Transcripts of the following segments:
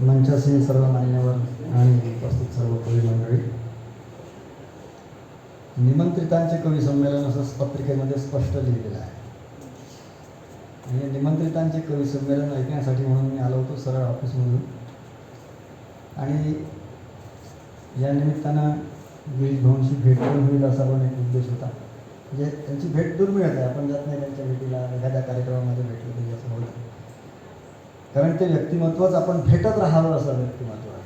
मंचासीन सर्व मान्यवर आणि उपस्थित सर्व कवी मंडळी. निमंत्रितांचे कवी संमेलन असं पत्रिकेमध्ये स्पष्ट लिहिलेलं आहे. आणि निमंत्रितांचे कवी संमेलन ऐकण्यासाठी म्हणून मी आलो होतो सरळ ऑफिसमधून. आणि या निमित्तानं गिरीश भाऊंशी भेट पण होईल असा पण एक उद्देश होता. म्हणजे त्यांची भेट दुर्मिळ आहे. आपण जात नाही त्यांच्या भेटीला. एखाद्या कार्यक्रमामध्ये भेटलं तरी असं होतं. कारण ते व्यक्तिमत्वच आपण भेटत राहावं असं व्यक्तिमत्व आहे.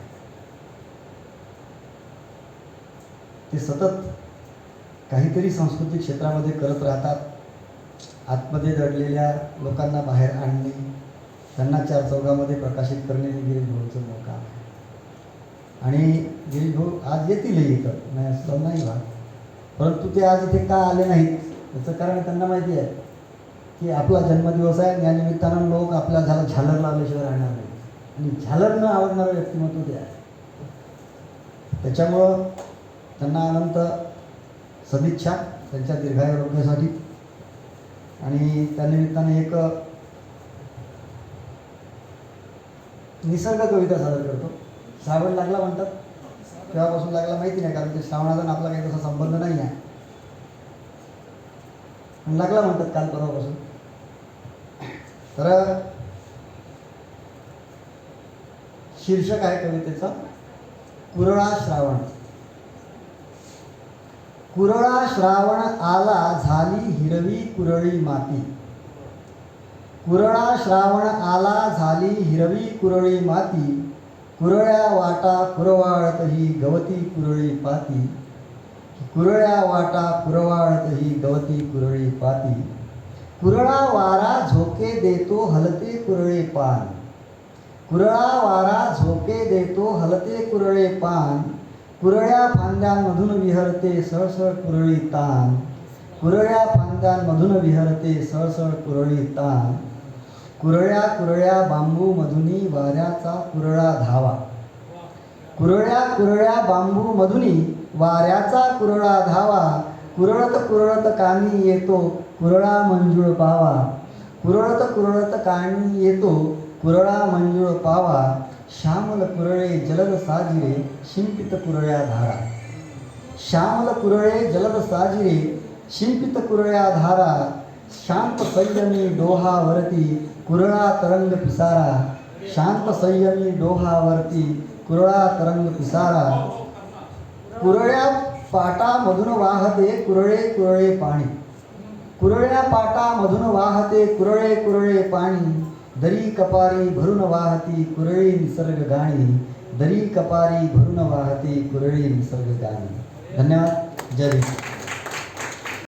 ते सतत काहीतरी सांस्कृतिक क्षेत्रामध्ये करत राहतात. आतमध्ये दडलेल्या लोकांना बाहेर आणणे त्यांना चार चौघामध्ये प्रकाशित करणे हे गिरीश भाऊचं मोठं काम आहे. आणि गिरीश भाऊ आज येतीलही इथं नाही असं नाही व्हा परंतु ते आज इथे का आले नाहीत? याचं कारण त्यांना माहिती आहे. की आपला जन्मदिवस आहे यानिमित्तानं या निमित्तानं लोक आपल्या झालं झालर लावल्याशिवाय राहणार नाही. आणि झालर न आवडणारं व्यक्तिमत्व ते आहे. त्याच्यामुळं त्यांना अनंत सदिच्छा त्यांच्या दीर्घारोग्यासाठी आणि त्यानिमित्ताने एक निसर्ग कविता सादर करतो. श्रावण लागला म्हणतात. तेव्हापासून लागला माहिती नाही कारण ते श्रावणाचा आपला काही तसा संबंध नाही आहे. लागला म्हणतात काल परवापासून. तर शीर्षक आहे कवितेचं कुरळा श्रावण. कुरळा श्रावण आला झाली हिरवी कुरळी माती. कुरळा श्रावण आला झाली हिरवी कुरळी माती. कुरळ्या वाटा कुरवाळत ही गवती कुरळी पाती. कुरळ्या वाटा कुरवाळत ही गवती कुरळी पाती. कुरळा वारा झोके देतो हलते कुरळे पान. कुरळा वारा झोके देतो हलते कुरळे पान. कुरळ्या फांद्यांमधून विहरते सळसळ कुरळी तान. कुरळ्या फांद्यांमधून विहरते सळसळ कुरळी तान. कुरळ्या कुरळ्या बांबू मधुनी वाऱ्याचा कुरळा धावा. कुरळ्या कुरळ्या बांबू मधुनी वाऱ्याचा कुरळा धावा. कुरळत कुरळत कानी येतो कुरळा मंजूळ पावा कुरळत कुरळत कानी येतो कुरळा मंजूळ पावा श्यामल कुरळे जलद साजिरे शिंपित कुरळ्या धारा श्यामल कुरळे जलद साजिरे शिंपित कुरळ्या धारा शांत संयमी डोहावरती कुरळा तरंग पिसारा शांत संयमी डोहावरती कुरळा तरंग पिसारा कुरळ्या पाटामधून वाहते कुरळे कुरळे पाणी. कुरळ्या पाटामधून वाहते कुरळे कुरळे पाणी. दरी कपारी भरून वाहती कुरळी निसर्ग गाणी. दरी कपारी भरून वाहती कुरळी निसर्ग गाणी. धन्यवाद. जय